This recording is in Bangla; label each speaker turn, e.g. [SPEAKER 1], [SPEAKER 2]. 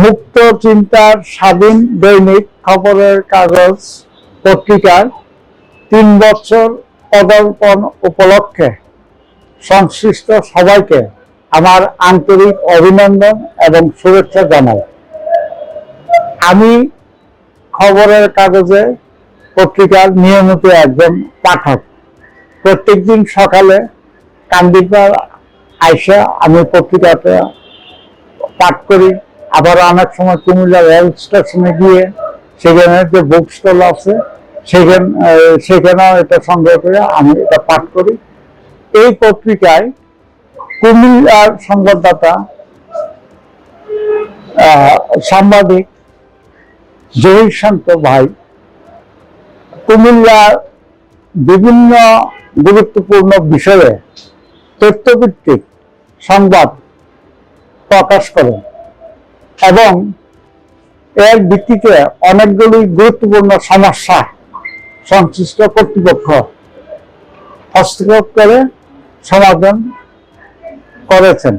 [SPEAKER 1] মুক্ত চিন্তার স্বাধীন দৈনিক খবরের কাগজ পত্রিকার তিন বছর পদার্পণ উপলক্ষে সংশ্লিষ্ট সবাইকে আমার আন্তরিক অভিনন্দন এবং শুভেচ্ছা জানাই। আমি খবরের কাগজে পত্রিকার নিয়মিত একজন পাঠক। প্রত্যেকদিন সকালে কান্দিপার আইসা আমি পত্রিকাতে পাঠ করি। আবার অনেক সময় কুমিল্লা রেল স্টেশনে গিয়ে সেখানে যে বুক স্টল আছে, সেখানে সেখানেও এটা সংগ্রহ করে আমি এটা পাঠ করি। এই পত্রিকায় কুমিল্লার সংবাদদাতা সাংবাদিক জহির শান্ত ভাই কুমিল্লার বিভিন্ন গুরুত্বপূর্ণ বিষয়ে তথ্যভিত্তিক সংবাদ প্রকাশ করেন। এবং এর ভিত্তিতে অনেকগুলি গুরুত্বপূর্ণ সমস্যা সংশ্লিষ্ট কর্তৃপক্ষ হস্তক্ষেপ করে সমাধান করেছেন।